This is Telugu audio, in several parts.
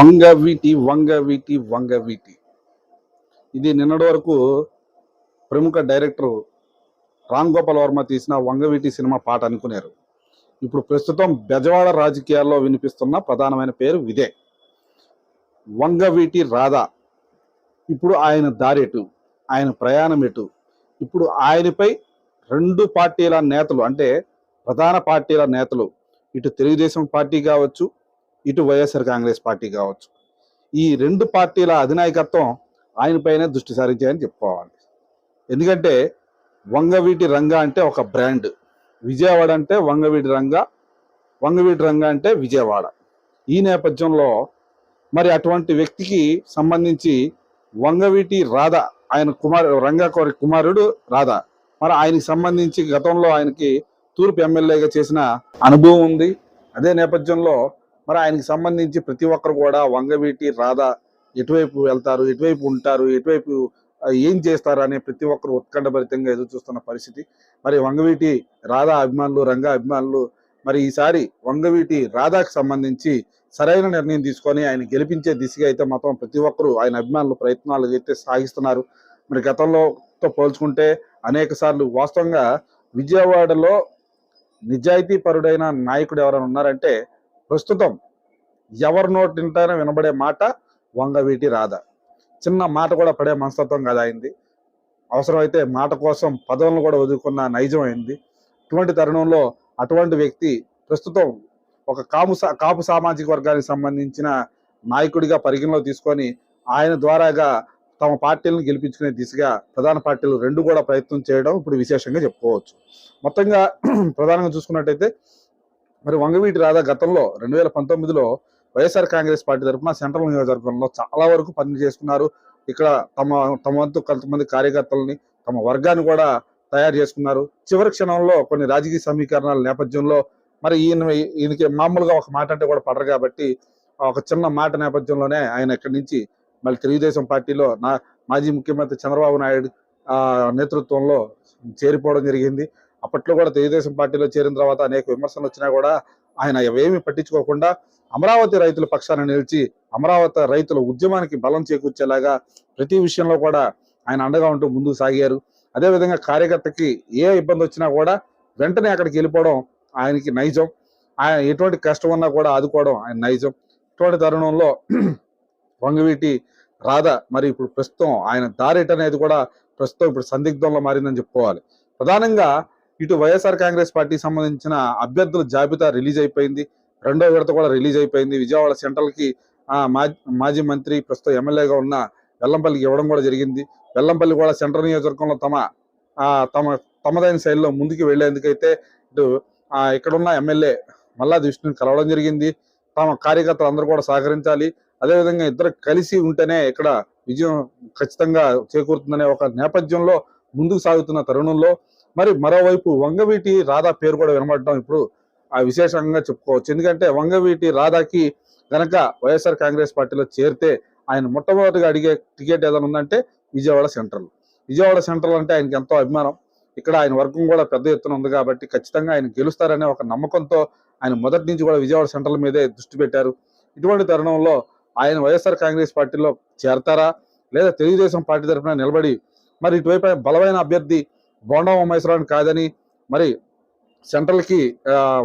వంగవీటి వంగవీటి వంగవీటి ఇది నిన్నటి వరకు ప్రముఖ డైరెక్టర్ రామ్ గోపాల్ వర్మ తీసిన వంగవీటి సినిమా పాట అనుకున్నారు ఇప్పుడు ప్రస్తుతం బెజవాడ రాజకీయాల్లో వినిపిస్తున్న ప్రధానమైన పేరు ఇదే. వంగవీటి రాధా. ఇప్పుడు ఆయన దారెటు ఆయన ప్రయాణం ఎటు? ఇప్పుడు ఆయనపై రెండు పార్టీల నేతలు అంటే ప్రధాన పార్టీల నేతలు ఇటు తెలుగుదేశం పార్టీ కావచ్చు ఇటు వైఎస్ఆర్ కాంగ్రెస్ పార్టీ కావచ్చు. ఈ రెండు పార్టీల అధినాయకత్వం ఆయనపైనే దృష్టి సారించాయని చెప్పుకోవాలి. ఎందుకంటే వంగవీటి రంగ అంటే ఒక బ్రాండ్. విజయవాడ అంటే వంగవీటి రంగ వంగవీటి రంగ అంటే విజయవాడ. ఈ నేపథ్యంలో మరి అటువంటి వ్యక్తికి సంబంధించి వంగవీటి రాధ ఆయన కుమార్ రంగా కోరి కుమారుడు రాధ. మరి ఆయనకి సంబంధించి గతంలో ఆయనకి తూర్పు ఎమ్మెల్యేగా చేసిన అనుభవం ఉంది. అదే నేపథ్యంలో మరి ఆయనకి సంబంధించి ప్రతి ఒక్కరు కూడా వంగవీటి రాధ ఎటువైపు వెళ్తారు ఎటువైపు ఉంటారు ఎటువైపు ఏం చేస్తారు అనే ప్రతి ఒక్కరు ఉత్కంఠభరితంగా ఎదురు చూస్తున్న పరిస్థితి. మరి వంగవీటి రాధా అభిమానులు రంగా అభిమానులు మరి ఈసారి వంగవీటి రాధాకి సంబంధించి సరైన నిర్ణయం తీసుకొని ఆయన గెలిపించే దిశగా అయితే మొత్తం ప్రతి ఒక్కరు ఆయన అభిమానులు ప్రయత్నాలు అయితే సాగిస్తున్నారు. మరి గతంలోతో పోల్చుకుంటే అనేక సార్లు వాస్తవంగా విజయవాడలో నిజాయితీ పరుడైన నాయకుడు ఎవరైనా ఉన్నారంటే ప్రస్తుతం ఎవరి నోటింటైనా వినబడే మాట వంగవీటి రాధ. చిన్న మాట కూడా పడే మనస్తత్వం కదా అయింది. అవసరమైతే మాట కోసం పదవులను కూడా వదులుకున్న నైజం అయింది. ఇటువంటి తరుణంలో అటువంటి వ్యక్తి ప్రస్తుతం ఒక కాము సా- కాపు సామాజిక వర్గానికి సంబంధించిన నాయకుడిగా పరిగణలో తీసుకొని ఆయన ద్వారాగా తమ పార్టీలను గెలిపించుకునే దిశగా ప్రధాన పార్టీలు రెండు కూడా ప్రయత్నం చేయడం ఇప్పుడు విశేషంగా చెప్పుకోవచ్చు. మొత్తంగా ప్రధానంగా చూసుకున్నట్టయితే మరి వంగవీటి రాధా గతంలో రెండు వేల పంతొమ్మిదిలో వైఎస్ఆర్ కాంగ్రెస్ పార్టీ తరఫున సెంట్రల్ నియోజకవర్గంలో చాలా వరకు పని చేసుకున్నారు. ఇక్కడ తమ తమ వంతు కొంతమంది కార్యకర్తలని తమ వర్గాన్ని కూడా తయారు చేసుకున్నారు. చివరి క్షణంలో కొన్ని రాజకీయ సమీకరణాల నేపథ్యంలో మరి ఈయన ఈయనకి మామూలుగా ఒక మాట అంటే కూడా పడరు కాబట్టి ఒక చిన్న మాట నేపథ్యంలోనే ఆయన ఇక్కడి నుంచి మళ్ళీ తెలుగుదేశం పార్టీలో నా మాజీ ముఖ్యమంత్రి చంద్రబాబు నాయుడు నేతృత్వంలో చేరిపోవడం జరిగింది. అప్పట్లో కూడా తెలుగుదేశం పార్టీలో చేరిన తర్వాత అనేక విమర్శలు వచ్చినా కూడా ఆయన ఏమి పట్టించుకోకుండా అమరావతి రైతుల పక్షాన నిలిచి అమరావతి రైతుల ఉద్యమానికి బలం చేకూర్చేలాగా ప్రతి విషయంలో కూడా ఆయన అండగా ఉంటూ ముందుకు సాగారు. అదేవిధంగా కార్యకర్తకి ఏ ఇబ్బంది వచ్చినా కూడా వెంటనే అక్కడికి వెళ్ళిపోవడం ఆయనకి నైజం. ఆయన ఎటువంటి కష్టం ఉన్నా కూడా ఆదుకోవడం ఆయన నైజం. ఇటువంటి తరుణంలో వంగవీటి రాధ మరి ఇప్పుడు ప్రస్తుతం ఆయన దారిట అనేది కూడా ప్రస్తుతం ఇప్పుడు సందిగ్ధంలో మారిందని చెప్పుకోవాలి. ప్రధానంగా ఇటు వైఎస్ఆర్ కాంగ్రెస్ పార్టీకి సంబంధించిన అభ్యర్థుల జాబితా రిలీజ్ అయిపోయింది. రెండో విడత కూడా రిలీజ్ అయిపోయింది. విజయవాడ సెంట్రల్కి మాజీ మంత్రి ప్రస్తుతం ఎమ్మెల్యేగా ఉన్న వెల్లంపల్లికి ఇవ్వడం కూడా జరిగింది. వెల్లంపల్లి కూడా సెంట్రల్ నియోజకవర్గంలో తమ ఆ, తమ తమదైన శైలిలో ముందుకు వెళ్ళేందుకైతే ఇటు ఇక్కడున్న ఎమ్మెల్యే మల్లాది విష్ణుని కలవడం జరిగింది. తమ కార్యకర్తలు అందరూ కూడా సహకరించాలి. అదేవిధంగా ఇద్దరు కలిసి ఉంటేనే ఇక్కడ విజయం ఖచ్చితంగా చేకూరుతుందనే ఒక నేపథ్యంలో ముందుకు సాగుతున్న తరుణంలో మరి మరోవైపు వంగవీటి రాధా పేరు కూడా వినబడటం ఇప్పుడు ఆ విశేషంగా చెప్పుకోవచ్చు. ఎందుకంటే వంగవీటి రాధాకి గనక వైఎస్ఆర్ కాంగ్రెస్ పార్టీలో చేరితే ఆయన మొట్టమొదటిగా అడిగే టికెట్ ఏదైనా ఉందంటే విజయవాడ సెంట్రల్. విజయవాడ సెంట్రల్ అంటే ఆయనకి ఎంతో అభిమానం. ఇక్కడ ఆయన వర్గం కూడా పెద్ద ఎత్తున ఉంది కాబట్టి ఖచ్చితంగా ఆయన గెలుస్తారనే ఒక నమ్మకంతో ఆయన మొదటి నుంచి కూడా విజయవాడ సెంట్రల్ మీదే దృష్టి పెట్టారు. ఇటువంటి తరుణంలో ఆయన వైఎస్ఆర్ కాంగ్రెస్ పార్టీలో చేరతారా? లేదా తెలుగుదేశం పార్టీ తరఫున నిలబడి మరి ఇటువైపు బలమైన అభ్యర్థి బోండా ఉమేశ్వరాన్ని కాదని మరి సెంట్రల్కి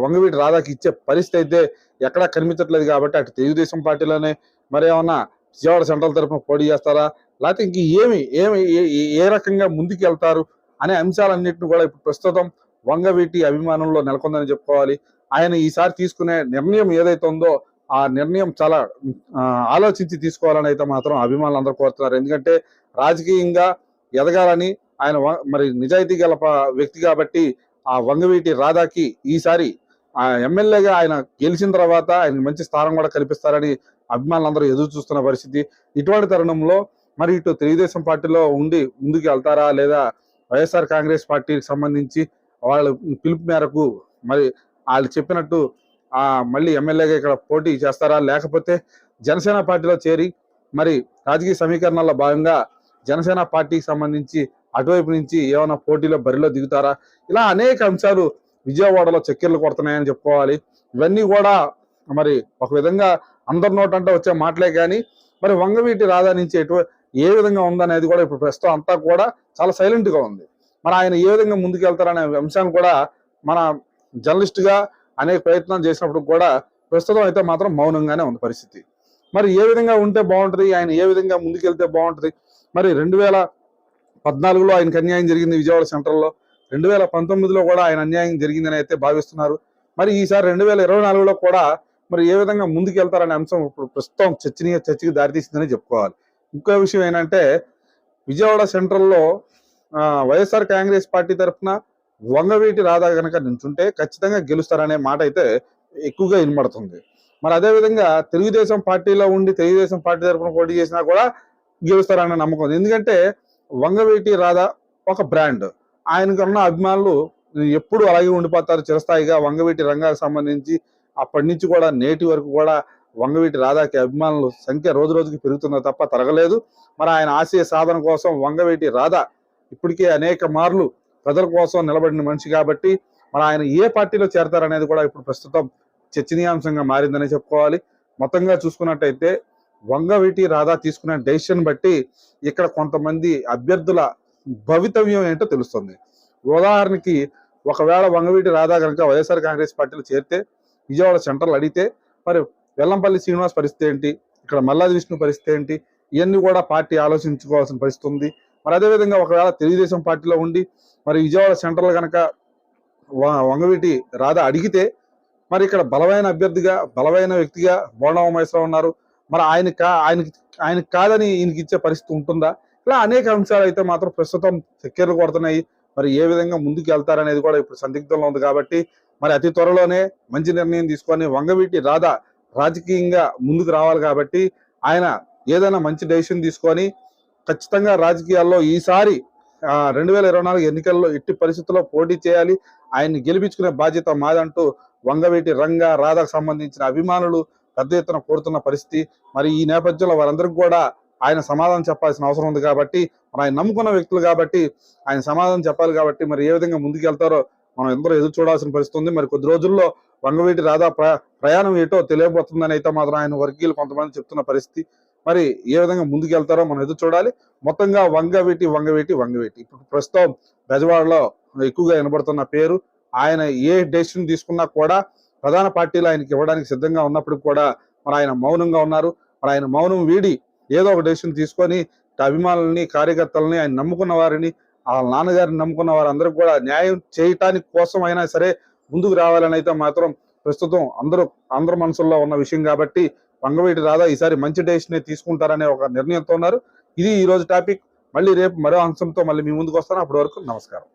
వంగవీటి రాధాకి ఇచ్చే పరిస్థితి అయితే ఎక్కడా కనిపించట్లేదు కాబట్టి అటు తెలుగుదేశం పార్టీలోనే మరి ఏమన్నా విజయవాడ సెంట్రల్ తరఫున పోటీ చేస్తారా? లేకపోతే ఇంక ఏమి ఏమి ఏ- ఏ- రకంగా ముందుకు వెళ్తారు అనే అంశాలన్నింటిని కూడా ఇప్పుడు ప్రస్తుతం వంగవీటి అభిమానంలో నెలకొందని చెప్పుకోవాలి. ఆయన ఈసారి తీసుకునే నిర్ణయం ఏదైతే ఉందో ఆ నిర్ణయం చాలా ఆలోచించి తీసుకోవాలని అయితే మాత్రం అభిమానులు అందరూ కోరుతున్నారు. ఎందుకంటే రాజకీయంగా ఎదగాలని ఆయన మరి నిజాయితీ గల వ్యక్తి కాబట్టి ఆ వంగవీటి రాధాకి ఈసారి ఆ ఎమ్మెల్యేగా ఆయన గెలిచిన తర్వాత ఆయన మంచి స్థానం కూడా కల్పిస్తారని అభిమానులందరూ ఎదురు చూస్తున్న పరిస్థితి. ఇటువంటి తరుణంలో మరి ఇటు తెలుగుదేశం పార్టీలో ఉండి ముందుకు వెళ్తారా? లేదా వైఎస్ఆర్ కాంగ్రెస్ పార్టీకి సంబంధించి వాళ్ళ పిలుపు మేరకు మరి వాళ్ళు చెప్పినట్టు మళ్ళీ ఎమ్మెల్యేగా ఇక్కడ పోటీ చేస్తారా? లేకపోతే జనసేన పార్టీలో చేరి మరి రాజకీయ సమీకరణాల్లో భాగంగా జనసేన పార్టీకి సంబంధించి అటువైపు నుంచి ఏమైనా పోటీలో బరిలో దిగుతారా? ఇలా అనేక అంశాలు విజయవాడలో చక్కెర్లు కొడుతున్నాయని చెప్పుకోవాలి. ఇవన్నీ కూడా మరి ఒక విధంగా అందరి నోటంటే వచ్చే మాటలే కానీ మరి వంగవీటి రాధా నుంచి ఎటు ఏ విధంగా ఉందనేది కూడా ఇప్పుడు ప్రస్తుతం అంతా కూడా చాలా సైలెంట్గా ఉంది. మరి ఆయన ఏ విధంగా ముందుకెళ్తారనే అంశాన్ని కూడా మన జర్నలిస్ట్గా అనేక ప్రయత్నాలు చేసినప్పుడు కూడా ప్రస్తుతం అయితే మాత్రం మౌనంగానే ఉంది పరిస్థితి. మరి ఏ విధంగా ఉంటే బాగుంటుంది? ఆయన ఏ విధంగా ముందుకెళ్తే బాగుంటుంది? మరి రెండు వేల పద్నాలుగులో ఆయనకు అన్యాయం జరిగింది విజయవాడ సెంట్రల్లో. రెండు వేల పంతొమ్మిదిలో కూడా ఆయన అన్యాయం జరిగిందని అయితే భావిస్తున్నారు. మరి ఈసారి రెండు వేల ఇరవై నాలుగులో కూడా మరి ఏ విధంగా ముందుకెళ్తారనే అంశం ఇప్పుడు ప్రస్తుతం చర్చనీయ చర్చకి దారితీసిందని చెప్పుకోవాలి. ఇంకో విషయం ఏంటంటే విజయవాడ సెంట్రల్లో వైఎస్ఆర్ కాంగ్రెస్ పార్టీ తరఫున వంగవీటి రాధా కనుక నించుంటే ఖచ్చితంగా గెలుస్తారనే మాట అయితే ఎక్కువగా వినబడుతుంది. మరి అదే విధంగా తెలుగుదేశం పార్టీలో ఉండి తెలుగుదేశం పార్టీ తరఫున పోటీ చేసినా కూడా గెలుస్తారనే నమ్మకం ఎందుకంటే వంగవీటి రాధా ఒక బ్రాండ్. ఆయనకున్న అభిమానులు ఎప్పుడు అలాగే ఉండిపోతారు. చిరస్థాయిగా వంగవీటి రంగానికి సంబంధించి అప్పటి నుంచి కూడా నేటి వరకు కూడా వంగవీటి రాధాకి అభిమానులు సంఖ్య రోజు రోజుకి పెరుగుతుందో తప్ప తరగలేదు. మరి ఆయన ఆశయ సాధన కోసం వంగవీటి రాధా ఇప్పటికే అనేక మార్లు ప్రజల కోసం నిలబడిన మనిషి కాబట్టి మరి ఆయన ఏ పార్టీలో చేరతారనేది కూడా ఇప్పుడు ప్రస్తుతం చర్చనీయాంశంగా మారిందనే చెప్పుకోవాలి. మొత్తంగా చూసుకున్నట్టయితే వంగవీటి రాధా తీసుకున్న డెసిషన్ బట్టి ఇక్కడ కొంతమంది అభ్యర్థుల భవితవ్యం ఏంటో తెలుస్తుంది. ఉదాహరణకి ఒకవేళ వంగవీటి రాధా కనుక వైఎస్ఆర్ కాంగ్రెస్ పార్టీలో చేరితే విజయవాడ సెంట్రల్ అడిగితే మరి వెల్లంపల్లి శ్రీనివాస్ పరిస్థితి ఏంటి? ఇక్కడ మల్లాది విష్ణు పరిస్థితి ఏంటి? ఇవన్నీ కూడా పార్టీ ఆలోచించుకోవాల్సిన పరిస్థితి ఉంది. మరి అదేవిధంగా ఒకవేళ తెలుగుదేశం పార్టీలో ఉండి మరి విజయవాడ సెంట్రల్ కనుక వంగవీటి రాధా అడిగితే మరి ఇక్కడ బలమైన అభ్యర్థిగా బలమైన వ్యక్తిగా బోండవ మహేశ్వరం ఉన్నారు. మరి ఆయన కా ఆయనకి ఆయనకి కాదని ఈయనకి ఇచ్చే పరిస్థితి ఉంటుందా? ఇలా అనేక అంశాలు అయితే మాత్రం ప్రస్తుతం చక్కెర్లు కొడుతున్నాయి. మరి ఏ విధంగా ముందుకు వెళ్తారనేది కూడా ఇప్పుడు సందిగ్ధంలో ఉంది కాబట్టి మరి అతి త్వరలోనే మంచి నిర్ణయం తీసుకొని వంగవీటి రాధా రాజకీయంగా ముందుకు రావాలి కాబట్టి ఆయన ఏదైనా మంచి డెసిషన్ తీసుకొని ఖచ్చితంగా రాజకీయాల్లో ఈసారి రెండు వేల ఇరవై నాలుగు ఎన్నికల్లో ఎట్టి పరిస్థితుల్లో పోటీ చేయాలి. ఆయన్ని గెలిపించుకునే బాధ్యత మాదంటూ వంగవీటి రంగ రాధకు సంబంధించిన అభిమానులు పెద్ద ఎత్తున కోరుతున్న పరిస్థితి. మరి ఈ నేపథ్యంలో వారందరికీ కూడా ఆయన సమాధానం చెప్పాల్సిన అవసరం ఉంది కాబట్టి మరి ఆయన నమ్ముకున్న వ్యక్తులు కాబట్టి ఆయన సమాధానం చెప్పాలి కాబట్టి మరి ఏ విధంగా ముందుకెళ్తారో మనం ఎందరో ఎదురు చూడాల్సిన పరిస్థితి ఉంది. మరి కొద్ది రోజుల్లో వంగవీటి రాధా ప్ర ప్రయాణం ఏటో తెలియబోతుందని అయితే మాత్రం ఆయన వర్గీయులు కొంతమంది చెప్తున్న పరిస్థితి. మరి ఏ విధంగా ముందుకెళ్తారో మనం ఎదురు చూడాలి. మొత్తంగా వంగవీటి వంగవీటి వంగవీటి. ఇప్పుడు ప్రస్తుతం బెజవాడలో ఎక్కువగా వినబడుతున్న పేరు. ఆయన ఏ డెసిషన్ తీసుకున్నా కూడా ప్రధాన పార్టీలు ఆయనకి ఇవ్వడానికి సిద్ధంగా ఉన్నప్పుడు కూడా మరి ఆయన మౌనంగా ఉన్నారు. మరి ఆయన మౌనం వీడి ఏదో ఒక డెసిషన్ తీసుకొని అభిమానులని కార్యకర్తలని ఆయన నమ్ముకున్న వారిని ఆ నాన్నగారిని నమ్ముకున్న వారందరూ కూడా న్యాయం చేయటానికి కోసం అయినా సరే ముందుకు రావాలని అయితే మాత్రం ప్రస్తుతం అందరూ అందరి మనసుల్లో ఉన్న విషయం కాబట్టి వంగవీటి రాధా ఈసారి మంచి డెసిషనే తీసుకుంటారనే ఒక నిర్ణయంతో ఉన్నారు. ఇది ఈ రోజు టాపిక్ మళ్ళీ రేపు మరో అంశంతో మళ్ళీ మీ ముందుకు వస్తాను. అప్పటి వరకు నమస్కారం.